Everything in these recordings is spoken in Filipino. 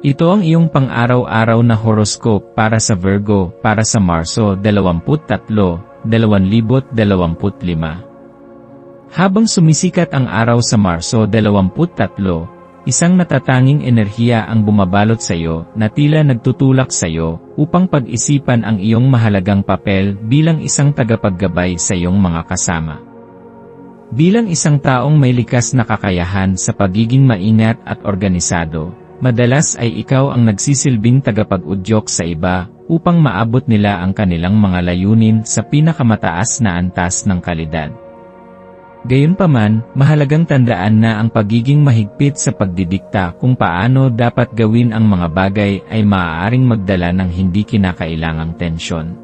Ito ang iyong pang-araw-araw na horoscope para sa Virgo para sa Marso 23, 2025. Habang sumisikat ang araw sa Marso 23, isang natatanging enerhiya ang bumabalot sa iyo na tila nagtutulak sa iyo upang pag-isipan ang iyong mahalagang papel bilang isang tagapaggabay sa iyong mga kasama. Bilang isang taong may likas na kakayahan sa pagiging maingat at organisado, Madalas ay ikaw ang nagsisilbing tagapag-udyok sa iba upang maabot nila ang kanilang mga layunin sa pinakamataas na antas ng kalidad. Gayunpaman, mahalagang tandaan na ang pagiging mahigpit sa pagdidikta kung paano dapat gawin ang mga bagay ay maaaring magdala ng hindi kinakailangang tensyon.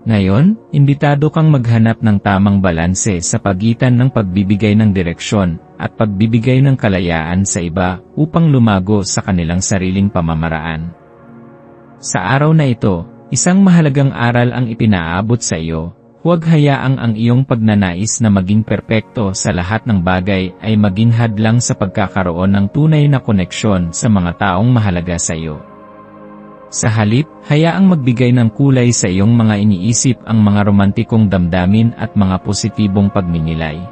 Ngayon, imbitado kang maghanap ng tamang balanse sa pagitan ng pagbibigay ng direksyon at pagbibigay ng kalayaan sa iba upang lumago sa kanilang sariling pamamaraan. Sa araw na ito, isang mahalagang aral ang ipinaabot sa iyo, huwag hayaang ang iyong pagnanais na maging perpekto sa lahat ng bagay ay maging hadlang sa pagkakaroon ng tunay na koneksyon sa mga taong mahalaga sa iyo. Sa halip, hayaang magbigay ng kulay sa iyong mga iniisip ang mga romantikong damdamin at mga positibong pagninilay.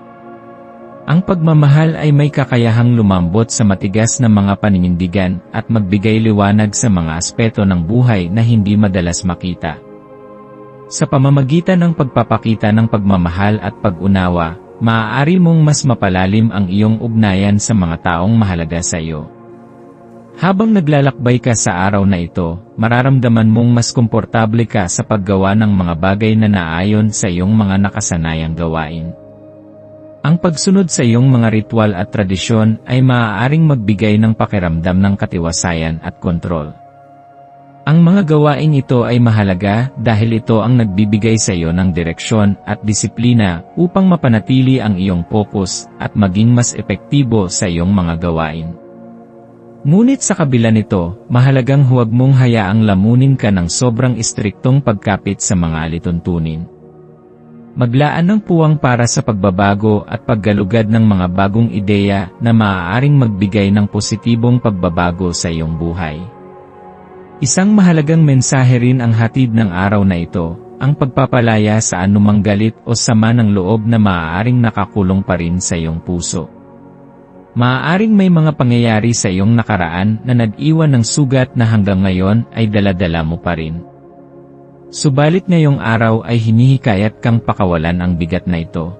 Ang pagmamahal ay may kakayahang lumambot sa matigas na mga paninindigan at magbigay liwanag sa mga aspeto ng buhay na hindi madalas makita. Sa pamamagitan ng pagpapakita ng pagmamahal at pag-unawa, maaari mong mas mapalalim ang iyong ugnayan sa mga taong mahalaga sa iyo. Habang naglalakbay ka sa araw na ito, mararamdaman mong mas komportable ka sa paggawa ng mga bagay na naayon sa iyong mga nakasanayang gawain. Ang pagsunod sa iyong mga ritual at tradisyon ay maaaring magbigay ng pakiramdam ng katiwasayan at kontrol. Ang mga gawain ito ay mahalaga dahil ito ang nagbibigay sa iyo ng direksyon at disiplina upang mapanatili ang iyong focus at maging mas epektibo sa iyong mga gawain. Ngunit sa kabila nito, mahalagang huwag mong hayaang lamunin ka ng sobrang istriktong pagkapit sa mga alituntunin. Maglaan ng puwang para sa pagbabago at paggalugad ng mga bagong ideya na maaaring magbigay ng positibong pagbabago sa iyong buhay. Isang mahalagang mensahe rin ang hatid ng araw na ito, ang pagpapalaya sa anumang galit o sama ng loob na maaaring nakakulong pa rin sa iyong puso. Maaaring may mga pangyayari sa iyong nakaraan na nag-iwan ng sugat na hanggang ngayon ay daladala mo pa rin. Subalit ngayong araw ay hinihikayat kang pakawalan ang bigat na ito.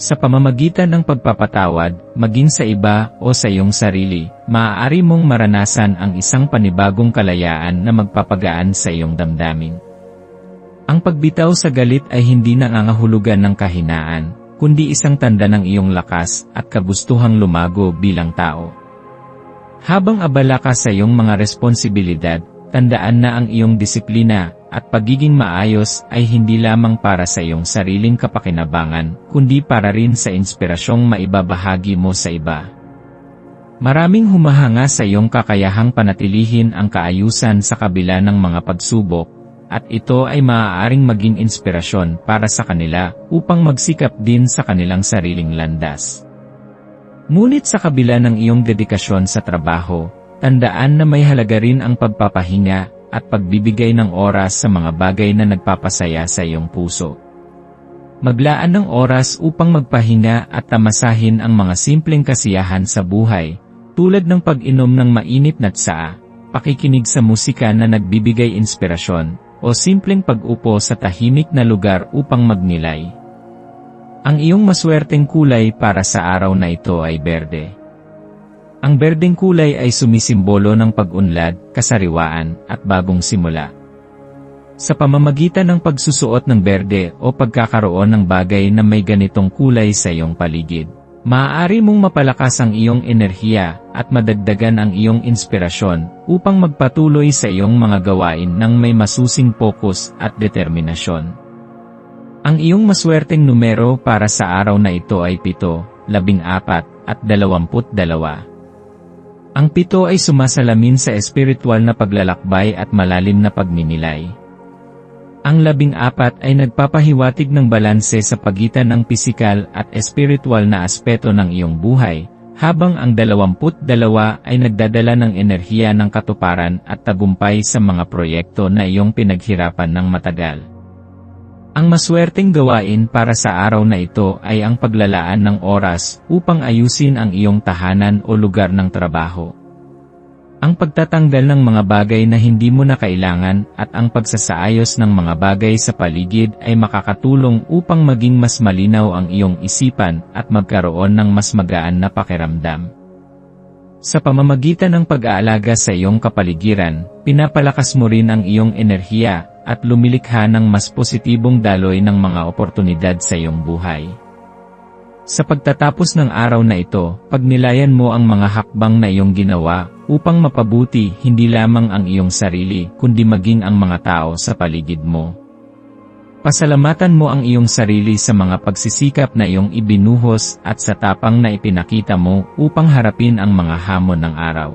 Sa pamamagitan ng pagpapatawad, maging sa iba o sa iyong sarili, maaari mong maranasan ang isang panibagong kalayaan na magpapagaan sa iyong damdamin. Ang pagbitaw sa galit ay hindi nangangahulugan ng kahinaan, kundi isang tanda ng iyong lakas at kagustuhang lumago bilang tao. Habang abala ka sa iyong mga responsibilidad, tandaan na ang iyong disiplina at pagiging maayos ay hindi lamang para sa iyong sariling kapakinabangan, kundi para rin sa inspirasyong maibabahagi mo sa iba. Maraming humahanga sa iyong kakayahang panatilihin ang kaayusan sa kabila ng mga pagsubok, at ito ay maaaring maging inspirasyon para sa kanila upang magsikap din sa kanilang sariling landas. Ngunit sa kabila ng iyong dedikasyon sa trabaho, tandaan na may halaga rin ang pagpapahinga at pagbibigay ng oras sa mga bagay na nagpapasaya sa iyong puso. Maglaan ng oras upang magpahinga at tamasahin ang mga simpleng kasiyahan sa buhay, tulad ng pag-inom ng mainit na tsaa, pakikinig sa musika na nagbibigay inspirasyon, o simpleng pag-upo sa tahimik na lugar upang magnilay. Ang iyong maswerteng kulay para sa araw na ito ay berde. Ang berdeng kulay ay sumisimbolo ng pag-unlad, kasariwaan, at bagong simula. Sa pamamagitan ng pagsusuot ng berde o pagkakaroon ng bagay na may ganitong kulay sa iyong paligid, Maaari mong mapalakas ang iyong enerhiya at madagdagan ang iyong inspirasyon upang magpatuloy sa iyong mga gawain ng may masusing focus at determinasyon. Ang iyong maswerteng numero para sa araw na ito ay 7, 14 at 22. Ang pito ay sumasalamin sa espiritual na paglalakbay at malalim na pagninilay. Ang labing apat ay nagpapahiwatig ng balanse sa pagitan ng pisikal at espiritual na aspeto ng iyong buhay, habang ang dalawamput dalawa ay nagdadala ng enerhiya ng katuparan at tagumpay sa mga proyekto na iyong pinaghirapan ng matagal. Ang maswerteng gawain para sa araw na ito ay ang paglalaan ng oras upang ayusin ang iyong tahanan o lugar ng trabaho. Ang pagtatanggal ng mga bagay na hindi mo na kailangan at ang pagsasaayos ng mga bagay sa paligid ay makakatulong upang maging mas malinaw ang iyong isipan at magkaroon ng mas magaan na pakiramdam. Sa pamamagitan ng pag-aalaga sa iyong kapaligiran, pinapalakas mo rin ang iyong enerhiya at lumilikha ng mas positibong daloy ng mga oportunidad sa iyong buhay. Sa pagtatapos ng araw na ito, pagnilayan mo ang mga hakbang na iyong ginawa upang mapabuti hindi lamang ang iyong sarili kundi maging ang mga tao sa paligid mo. Pasalamatan mo ang iyong sarili sa mga pagsisikap na iyong ibinuhos at sa tapang na ipinakita mo upang harapin ang mga hamon ng araw.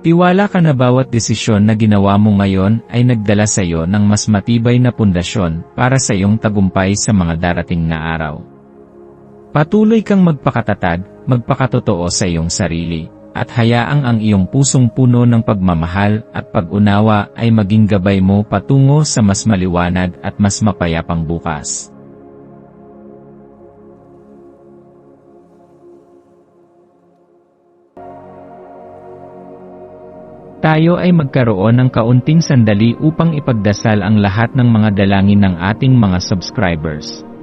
Tiwala ka na bawat desisyon na ginawa mo ngayon ay nagdala sa iyo ng mas matibay na pundasyon para sa iyong tagumpay sa mga darating na araw. Patuloy kang magpakatatag, magpakatotoo sa iyong sarili, at hayaang ang iyong pusong puno ng pagmamahal at pag-unawa ay maging gabay mo patungo sa mas maliwanag at mas mapayapang bukas. Tayo ay magkaroon ng kaunting sandali upang ipagdasal ang lahat ng mga dalangin ng ating mga subscribers